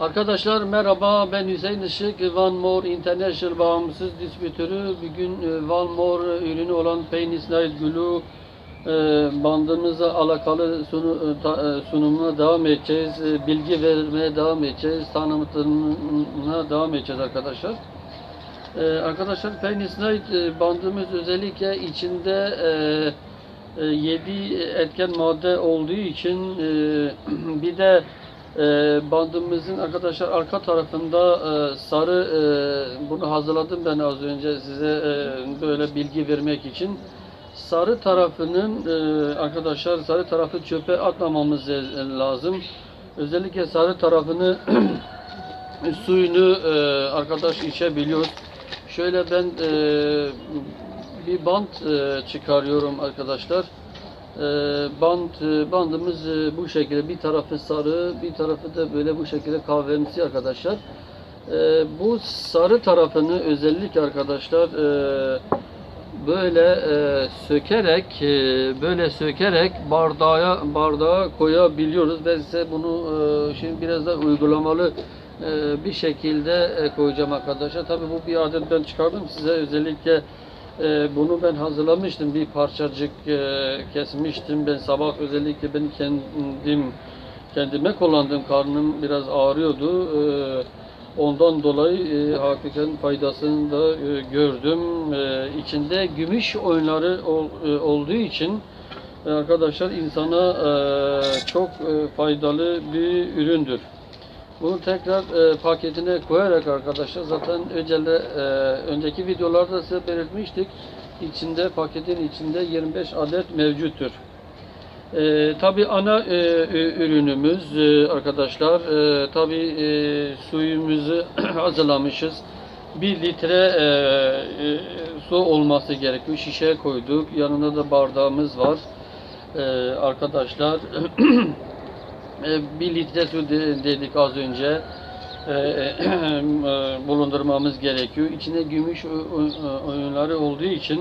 Arkadaşlar merhaba ben Hüseyin Işık Van More International bağımsız distribütörü bugün e, Van More ürünü olan Pain is Night Glue e, bandımıza alakalı e, sunumuna devam edeceğiz. Bilgi vermeye devam edeceğiz. Tanıtımına devam edeceğiz arkadaşlar. Arkadaşlar Pain is Night e, bandımız özellikle içinde 7 etken madde olduğu için bir de e, bandımızın arkadaşlar arka tarafında e, sarı e, bunu hazırladım ben az önce size e, böyle bilgi vermek için. Sarı tarafının e, arkadaşlar sarı tarafı çöpe atmamamız e, lazım. Özellikle sarı tarafını suyunu e, arkadaş içebiliyor. Şöyle ben e, bir bant e, çıkarıyorum arkadaşlar. E, bant e, bandımız e, bu şekilde bir tarafı sarı, bir tarafı da böyle bu şekilde kahverengi arkadaşlar. E, bu sarı tarafını özellikle arkadaşlar e, böyle sökerek böyle sökerek bardağa bardağa koyabiliyoruz. Ben size bunu şimdi biraz da uygulamalı bir şekilde koyacağım arkadaşlar. Tabii bu bir adet ben çıkardım size özellikle e, bunu ben hazırlamıştım. Bir parçacık e, kesmiştim. Ben sabah özellikle ben kendim kendime kullandım. Karnım biraz ağrıyordu. E, Ondan dolayı e, hakikaten faydasını da e, gördüm. E, içinde gümüş oyunları ol, e, olduğu için arkadaşlar insana e, çok e, faydalı bir üründür. Bunu tekrar e, paketine koyarak arkadaşlar zaten öncele, e, önceki videolarda size belirtmiştik. İçinde paketin içinde 25 adet mevcuttur. Ee, tabii ana e, e, ürünümüz e, arkadaşlar e, tabii e, suyumuzu hazırlamışız. 1 litre e, e, su olması gerekiyor. Şişe koyduk. Yanında da bardağımız var. E, arkadaşlar 1 litre su de- dedik az önce. E, e, bulundurmamız gerekiyor. İçinde gümüş oyunları olduğu için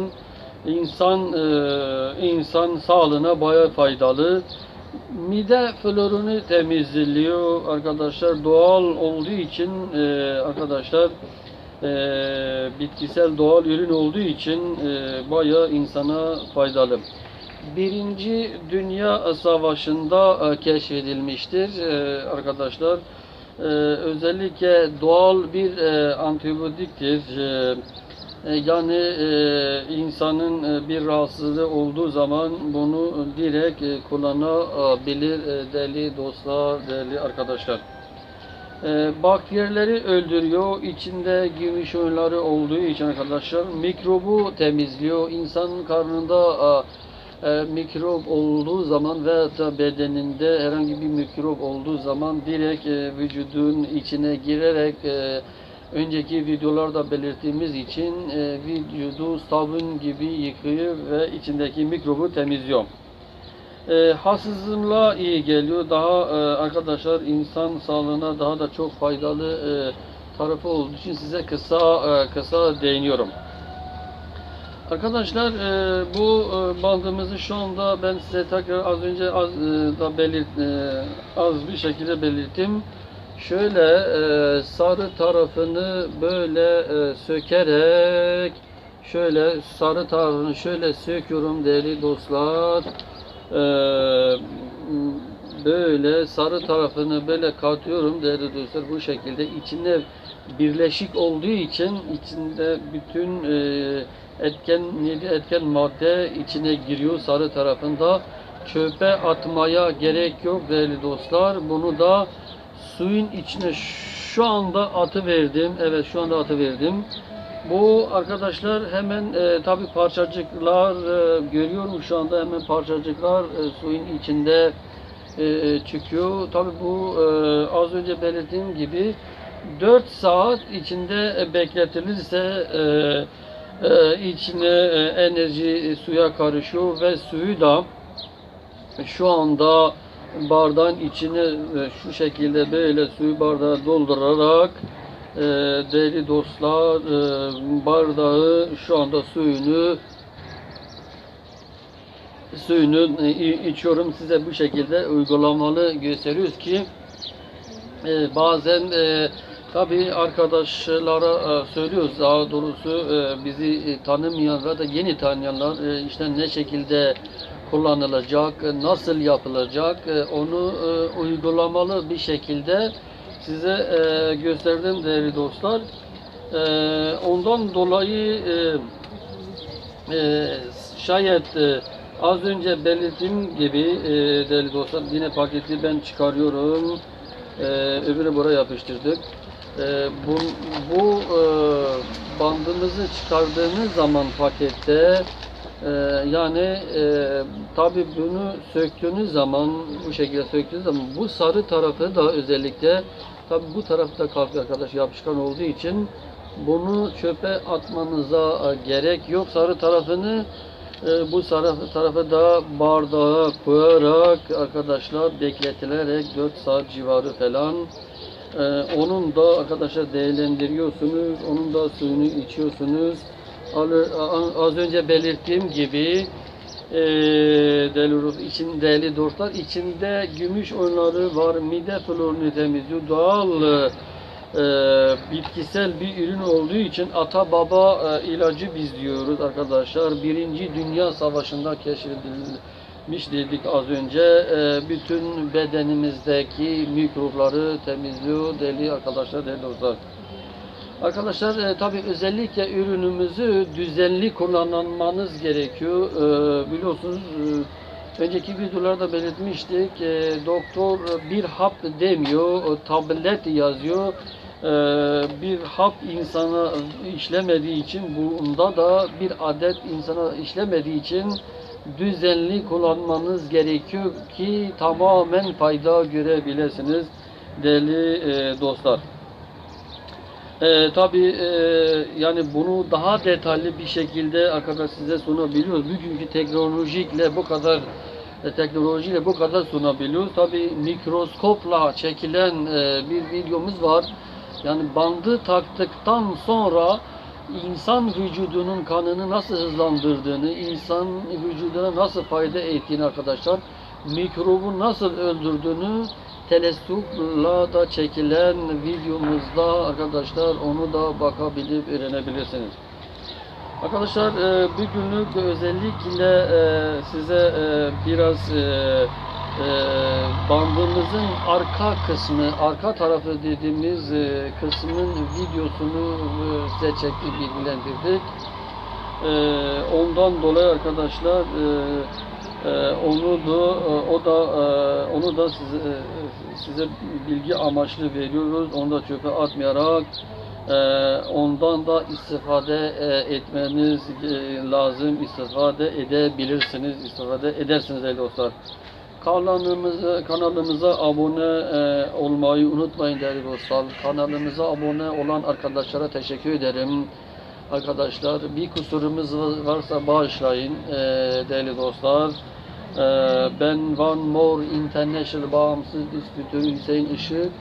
insan e, insan sağlığına bayağı faydalı. Mide florunu temizliyor arkadaşlar. Doğal olduğu için e, arkadaşlar e, bitkisel doğal ürün olduğu için e, bayağı insana faydalı. Birinci Dünya Savaşı'nda e, keşfedilmiştir e, arkadaşlar. E, özellikle doğal bir antibiyotiktir. Yani insanın bir rahatsızlığı olduğu zaman bunu direkt kullanabilir değerli dostlar, değerli arkadaşlar. Bakterileri öldürüyor. İçinde gümüş oyunları olduğu için arkadaşlar mikrobu temizliyor. İnsanın karnında e, mikrop olduğu zaman ve da bedeninde herhangi bir mikrop olduğu zaman direkt e, vücudun içine girerek e, önceki videolarda belirttiğimiz için e, vücudu sabun gibi yıkıyor ve içindeki mikrobu temizliyor. E, hasızlığa iyi geliyor. Daha e, arkadaşlar insan sağlığına daha da çok faydalı e, tarafı olduğu için size kısa e, kısa değiniyorum. Arkadaşlar e, bu e, bandımızı şu anda ben size tekrar az önce az e, da belirt e, az bir şekilde belirttim. Şöyle e, sarı tarafını böyle e, sökerek şöyle sarı tarafını şöyle söküyorum değerli dostlar. E, böyle sarı tarafını böyle katıyorum değerli dostlar bu şekilde içinde birleşik olduğu için içinde bütün e, etken yedi etken madde içine giriyor sarı tarafında. Çöpe atmaya gerek yok değerli dostlar. Bunu da suyun içine şu anda atı verdim evet şu anda atı verdim bu arkadaşlar hemen e, tabi parçacıklar e, görüyorum şu anda hemen parçacıklar e, suyun içinde e, e, çıkıyor. Tabi bu e, az önce belirttiğim gibi 4 saat içinde e, bekletilirse e, e, içine enerji e, suya karışıyor ve suyu da şu anda bardağın içine e, şu şekilde böyle suyu bardağa doldurarak e, değerli dostlar bardağı şu anda suyunu suyunu içiyorum. Size bu şekilde uygulamalı gösteriyoruz ki e, bazen tabii arkadaşlara e, söylüyoruz daha doğrusu e, bizi e, tanımayan ve da yeni tanıyanlar işte ne şekilde kullanılacak, nasıl yapılacak onu uygulamalı bir şekilde size gösterdim değerli dostlar. Ondan dolayı şayet az önce belirttiğim gibi değerli dostlar yine paketi ben çıkarıyorum. E, öbürü buraya yapıştırdık. E, bu bu e, bandımızı çıkardığınız zaman pakette e, yani e, tabi bunu söktüğünüz zaman bu şekilde söktüğünüz zaman bu sarı tarafı da özellikle tabi bu tarafta kalkıyor arkadaş yapışkan olduğu için bunu çöpe atmanıza e, gerek yok. Sarı tarafını e, bu sarı tarafı da bardağa koyarak arkadaşlar bekletilerek 4 saat civarı falan e, onun da arkadaşlar değerlendiriyorsunuz. Onun da suyunu içiyorsunuz. Az önce belirttiğim gibi e, değerli, ruh- için, değerli dostlar içinde gümüş oyunları var. Mide florunu temizliyor. Doğal e, bitkisel bir ürün olduğu için ata baba e, ilacı biz diyoruz arkadaşlar. Birinci Dünya Savaşı'nda keşfedilmiş dedik az önce. E, bütün bedenimizdeki mikropları temizliyor değerli arkadaşlar, değerli dostlar. Arkadaşlar e, tabi özellikle ürünümüzü düzenli kullanmanız gerekiyor. E, biliyorsunuz e, önceki videolarda belirtmiştik. E, doktor bir hap demiyor, tablet yazıyor. E, bir hap insana işlemediği için bunda da bir adet insana işlemediği için düzenli kullanmanız gerekiyor ki tamamen fayda görebilirsiniz değerli e, dostlar. Ee, tabii e, yani bunu daha detaylı bir şekilde arkadaş size sunabiliyoruz. Bugünkü teknolojikle bu kadar e, teknolojiyle bu kadar sunabiliyoruz. Tabii mikroskopla çekilen e, bir videomuz var. Yani bandı taktıktan sonra insan vücudunun kanını nasıl hızlandırdığını, insan vücuduna nasıl fayda ettiğini arkadaşlar, mikrobu nasıl öldürdüğünü teleskopla da çekilen videomuzda arkadaşlar onu da bakabilip öğrenebilirsiniz. Arkadaşlar e, bir günlük özellikle e, size e, biraz e, e, bandımızın arka kısmı, arka tarafı dediğimiz e, kısmın videosunu e, size çektik, bilgilendirdik. E, ondan dolayı arkadaşlar e, ee, onu da e, o da e, onu da size e, size bilgi amaçlı veriyoruz. Onu da çöpe atmayarak e, ondan da istifade e, etmeniz e, lazım. istifade edebilirsiniz. istifade edersiniz değerli dostlar. Kanalımıza, kanalımıza abone e, olmayı unutmayın değerli dostlar. Kanalımıza abone olan arkadaşlara teşekkür ederim. Arkadaşlar bir kusurumuz varsa bağışlayın e, değerli dostlar. E, ben One More International bağımsız distribütörü Hüseyin Işık.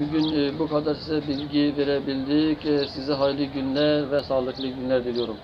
Bugün e, bu kadar size bilgi verebildik. E, size hayırlı günler ve sağlıklı günler diliyorum.